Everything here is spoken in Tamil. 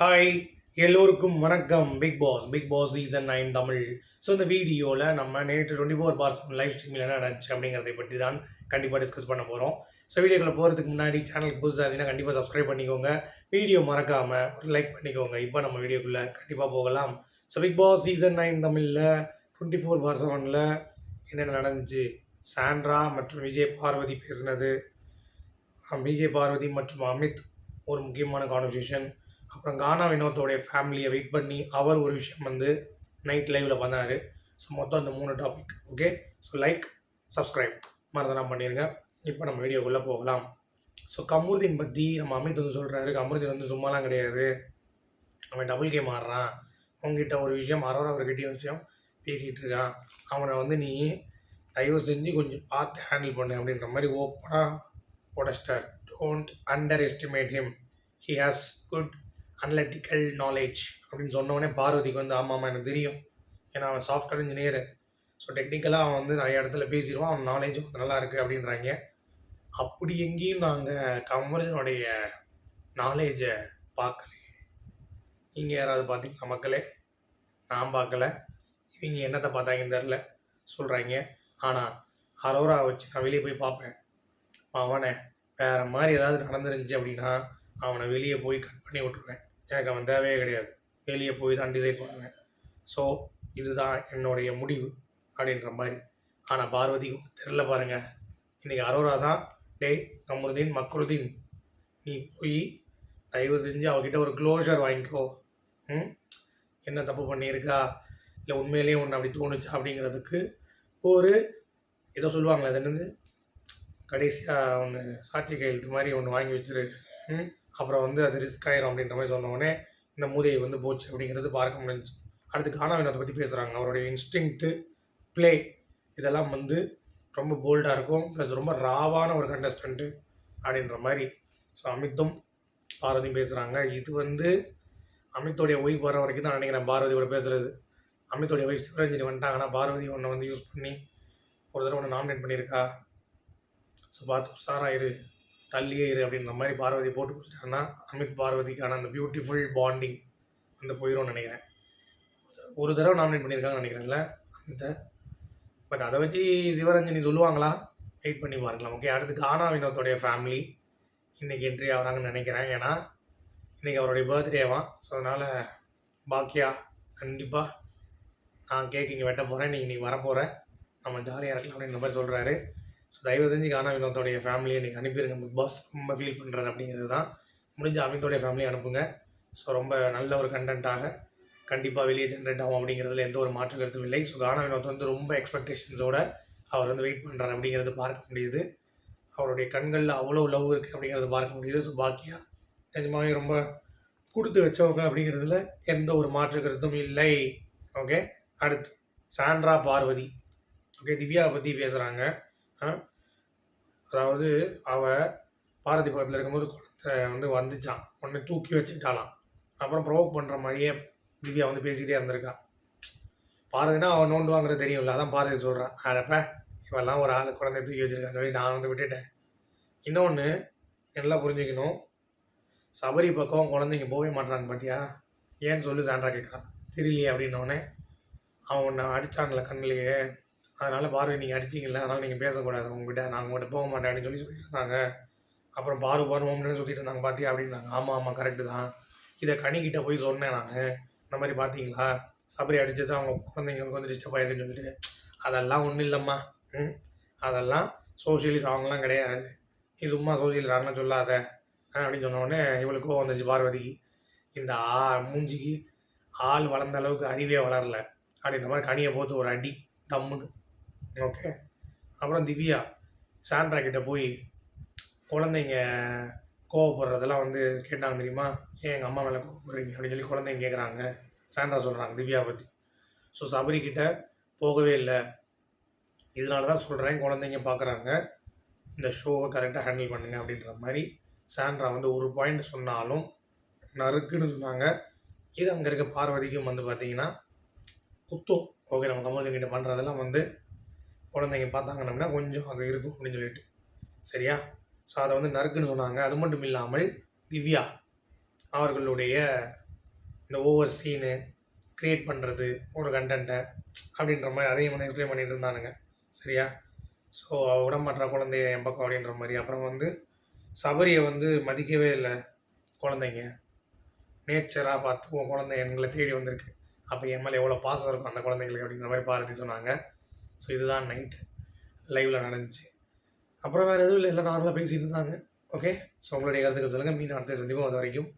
ஹாய் எல்லோருக்கும் வணக்கம். Bigg Boss Bigg Boss season nine Tamil. So இந்த வீடியோவில் நம்ம நேற்று டுவெண்ட்டி ஃபோர் பார்ஸ் லைவ் ஸ்ட்ரீமில் என்ன நடந்துச்சு அப்படிங்கிறத பற்றி தான் கண்டிப்பாக டிஸ்கஸ் பண்ண போகிறோம் ஸோ வீடியோக்குள்ள போகிறதுக்கு முன்னாடி சேனலுக்கு புதுசாக இருந்தீங்கன்னா கண்டிப்பாக சப்ஸ்கிரைப் பண்ணிக்கோங்க. வீடியோ மறக்காமல் ஒரு லைக் பண்ணிக்கோங்க. இப்போ நம்ம வீடியோக்குள்ளே கண்டிப்பாக போகலாம். So Bigg Boss season nine தமிழில் டுவெண்ட்டி ஃபோர் பார்ஸ் ஒனில் என்னென்ன நடந்துச்சு? சாண்ட்ரா மற்றும் விஜய் பார்வதி பேசினது. விஜய் பார்வதி மற்றும் அமித் ஒரு முக்கியமான கான்வர்சேஷன் அப்புறம் கானா வினோத்தோடைய ஃபேமிலியை வெயிட் பண்ணி அவர் ஒரு விஷயம் வந்து நைட் லைவில் பண்ணார். ஸோ மொத்தம் அந்த மூணு topic okay so like subscribe மறந்தெல்லாம் பண்ணிடுங்க இப்போ நம்ம வீடியோக்குள்ளே போகலாம். ஸோ கமருதீன் பற்றி நம்ம அமித் வந்து சொல்கிறாரு கமருதீன் வந்து சும்மாலாம் கிடையாது. அவன் டபுள் கேம் ஆடுறான். அவங்ககிட்ட ஒரு விஷயம் அரோரா அவர்கிட்டயும் விஷயம் பேசிகிட்டு இருக்கான். அவனை வந்து நீ தயவு செஞ்சு கொஞ்சம் பார்த்து ஹேண்டில் பண்ணு அப்படின்ற மாதிரி ஓப்பனாக உடச்சிட்டார். Don't underestimate him he has good analytical knowledge அப்படின்னு சொன்னோடனே பார்வதிக்கு வந்து ஆமாம் ஆமாம் எனக்கு தெரியும். ஏன்னா அவன் சாஃப்ட்வேர் இன்ஜினியர் ஸோ டெக்னிக்கலாக அவன் வந்து நிறைய இடத்துல பேசிடுவான். அவன் நாலேஜும் நல்லா இருக்குது அப்படின்றாங்க. அப்படி எங்கேயும் நாங்கள் கமலினுடைய நாலேஜை பார்க்கலையே நீங்கள் யாராவது பார்த்தீங்களா மக்களே? நான் பார்க்கல. இவங்க என்னத்தை பார்த்தாங்கன்னு தெரில சொல்கிறாங்க ஆனால் அரோரா வச்சு நான் வெளியே போய் பார்ப்பேன். அவனை வேறு மாதிரி ஏதாவது நடந்துருந்துச்சு அப்படின்னா அவனை வெளியே போய் கட் பண்ணி விட்ருவேன் எனக்கு அவன் தேவையே கிடையாது. வெளியே போய் தான் டிசைட் பண்ணுவேன். ஸோ இதுதான் என்னுடைய முடிவு அப்படின்ற மாதிரி. ஆனால் பார்வதிக்கும் தெரில பாருங்க. இன்றைக்கி அரோரா தான் டேய் கமருதீன் மக்ருதீன் நீ போய் தயவு செஞ்சு அவகிட்ட ஒரு க்ளோஷர் வாங்கிக்கோ. ம்? என்ன தப்பு பண்ணியிருக்கா? இல்லை உண்மையிலேயே ஒன்று அப்படி தோணுச்சா? அப்படிங்கிறதுக்கு ஒரு ஏதோ சொல்லுவாங்களே அது என்னது? கடைசியாக ஒன்று சாட்சி கையெழுத்து மாதிரி ஒன்று வாங்கி வச்சிரு. ம்? அப்புறம் வந்து அது ரிஸ்க் ஆயிரும் அப்படின்ற மாதிரி சொன்ன உடனே இந்த மூதையை வந்து போச்சு அப்படிங்கிறது பார்க்க முடிஞ்சு. அடுத்து காணாவினத்தை பற்றி பேசுகிறாங்க அவருடைய இன்ஸ்டிங்க்ட்டு ப்ளே இதெல்லாம் வந்து ரொம்ப போல்டாக இருக்கும். ப்ளஸ் ரொம்ப ராவான ஒரு கண்டஸ்டண்ட்டு அப்படின்ற மாதிரி. ஸோ அமித்தும் பார்வதியும் பேசுகிறாங்க இது வந்து அமித்தோடைய ஒய்ஃப் வர வரைக்கும் தான் நினைக்கிறேன் பாரதியோட பேசுகிறது அமித்தோடைய ஒய்ஃப் சிவரஞ்சனி வந்துட்டாங்கன்னா பார்வதி ஒன்றை வந்து யூஸ் பண்ணி ஒரு தடவை ஒன்று நாமினேட் பண்ணியிருக்கா. ஸோ பார்த்து உஷாராயிரு தள்ளியே இரு அப்படின்ற மாதிரி பார்வதி போட்டு கொடுத்தாங்கன்னா அமித் பார்வதிக்கான அந்த பியூட்டிஃபுல் பாண்டிங் வந்து போயிடும்னு நினைக்கிறேன். ஒரு தடவை நாமினேட் பண்ணியிருக்காங்கன்னு நினைக்கிறேன்ல அமித்தை. பட் அதை வச்சு சிவரஞ்சனி சொல்லுவாங்களா? வெயிட் பண்ணி பார்க்கலாம் ஓகே அடுத்து கானா வினோத்தோடைய ஃபேமிலி இன்றைக்கி என்ட்ரி ஆகிறாங்கன்னு நினைக்கிறேன். ஏன்னா இன்றைக்கி அவருடைய பர்த்டேவான் ஸோ அதனால் பாக்கியா கண்டிப்பாக நான் கேக் இங்கே வெட்ட போகிறேன் நீங்கள் இன்றைக்கி வரப்போகிறேன் நம்ம ஜாலியாக இருக்கலாம் அப்படின்ற மாதிரி சொல்கிறாரு ஸோ தயவு செஞ்சு கானா வினோத்தோடைய ஃபேமிலியை நீங்கள் அனுப்பிடுங்க. பிக் பாஸ் ரொம்ப ஃபீல் பண்ணுறாரு அப்படிங்கிறது தான். முடிஞ்ச அமித்தோடைய ஃபேமிலியை அனுப்புங்க. ஸோ ரொம்ப நல்ல ஒரு கண்டென்ட்டாக கண்டிப்பாக வெளியே ஜென்ரேட் ஆகும் அப்படிங்கிறதுல எந்த ஒரு மாற்று கருத்தும் இல்லை. ஸோ கானா வினோத் வந்து ரொம்ப எக்ஸ்பெக்டேஷன்ஸோட அவர் வந்து வெயிட் பண்ணுறாரு அப்படிங்கிறது பார்க்க முடியுது. அவருடைய கண்களில் அவ்வளோ லவ் இருக்குது அப்படிங்கிறது பார்க்க முடியுது. ஸோ பாக்கியா நிஜமாவே ரொம்ப கொடுத்து வச்சவங்க அப்படிங்கிறதுல எந்த ஒரு மாற்று கருத்தும் இல்லை. ஓகே அடுத்து சாண்ட்ரா பார்வதி. ஓகே திவ்யாவை பற்றி பேசுகிறாங்க அதாவது அவள் பாரதி பக்கத்தில் இருக்கும்போது குழந்தை வந்து வந்துச்சான் உடனே தூக்கி வச்சுக்கிட்டாலாம் அப்புறம் ப்ரொவோக் பண்ணுற மாதிரியே திவ்யா வந்து பேசிக்கிட்டே இருந்திருக்கா. பாரதினா அவன் நோண்டுவாங்கிறது தெரியும்ல அதான் பாரதி சொல்கிறான் அதப்ப இவெல்லாம் ஒரு ஆள் குழந்தைய தூக்கி வச்சிருக்காங்க சொல்லி நான் வந்து விட்டுட்டேன். இன்னொன்று நல்லா புரிஞ்சுக்கணும். சபரி பக்கம் குழந்தைங்க போகவே மாட்டான்னு பார்த்தியா ஏன்னு சொல்லி சான்றா கேட்குறான் தெரியலையே அப்படின்னோடனே அவன் உன்னை அடித்தான்ல கண்ணிலேயே. அதனால் பாரு நீங்கள் அடிச்சிங்கல்ல அதனால் நீங்கள் பேசக்கூடாது. உங்ககிட்ட நாங்கள் உங்கள்கிட்ட போக மாட்டேன் அப்படின்னு சொல்லி சொல்லிட்டு இருந்தாங்க அப்புறம் பாரு பாரு சொல்லிட்டு இருந்தாங்க பார்த்தியா அப்படின்னாங்க. ஆமாம் ஆமாம் கரெக்டு தான். இதை கனிக்கிட்ட போய் சொன்னேன் நான். இந்த மாதிரி பார்த்தீங்களா சபரி அடிச்சது அவங்க குழந்தைங்களுக்கு வந்து டிஸ்டர்ப் ஆயிருக்குன்னு சொல்லிட்டு. அதெல்லாம் ஒன்றும் இல்லைம்மா. ம்? அதெல்லாம் சோஷியலி ராங்லாம் கிடையாது. நீ சும்மா சோசியல் ராங்லாம் சொல்லாத. அப்படின்னு சொன்ன உடனே இவளுக்கும் வந்துச்சு பார்வதிக்கு. இந்த ஆ மூஞ்சிக்கு ஆள் வளர்ந்த அளவுக்கு அறிவே வளரல. அப்படின்ற மாதிரி கனியை போத்து ஒரு அடி டம்முன்னு. ஓகே அப்புறம் திவ்யா சாண்ட்ரா கிட்டே போய் குழந்தைங்க கோவப்படுறதெல்லாம் வந்து கேட்டாங்க தெரியுமா? ஏன் எங்கள் அம்மா மேலே கோவப்படுறீங்க? அப்படின்னு சொல்லி குழந்தைங்க கேட்குறாங்க சாண்ட்ரா சொல்கிறாங்க திவ்யா பற்றி ஸோ சபரி கிட்டே போகவே இல்லை. இதனால தான் சொல்கிறேன் குழந்தைங்க பார்க்குறாங்க இந்த ஷோவை கரெக்டாக ஹேண்டில் பண்ணுங்கள் அப்படின்ற மாதிரி சாண்ட்ரா வந்து ஒரு பாயிண்ட் சொன்னாலும் நறுக்குன்னு சொன்னாங்க. இது அங்கே இருக்க பார்வதிக்கும் வந்து பார்த்திங்கன்னா குத்தும். ஓகே நம்ம கமல்தன் பண்ணுறதெல்லாம் வந்து குழந்தைங்க பார்த்தாங்கன்னா கொஞ்சம் அது இருக்கும் அப்படின்னு சொல்லிட்டு. சரியா? ஸோ அதை வந்து நறுக்குன்னு சொன்னாங்க. அது மட்டும் இல்லாமல் திவ்யா அவர்களுடைய இந்த ஓவர் சீனு க்ரியேட் பண்ணுறது ஒரு கண்டென்ட்டை அப்படின்ற மாதிரி அதையும் வந்து எக்ஸ்பிளைன் பண்ணிட்டு இருந்தானுங்க. சரியா? ஸோ அவள் மாட்டா குழந்தைய என் பக்கம் அப்படின்ற மாதிரி. அப்புறம் வந்து சபரியை வந்து மதிக்கவே இல்லை குழந்தைங்க. நேச்சராக பார்த்து உன் குழந்தை எங்களை தேடி வந்திருக்கு. அப்போ என் மேலே எவ்வளோ பாசம் இருக்கும் அந்த குழந்தைங்களுக்கு? அப்படிங்கிற மாதிரி பாரதி சொன்னாங்க. ஸோ இதுதான் நைட்டு லைவில் நடந்துச்சு. அப்புறம் வேறு எதுவும் இல்லை எல்லாம் நார்மலாக பேசிட்டு இருந்தாங்க. ஓகே ஸோ உங்களுடைய கருத்துக்கள் சொல்லுங்கள் மீன் அடுத்த சந்திப்போம். அது வரைக்கும்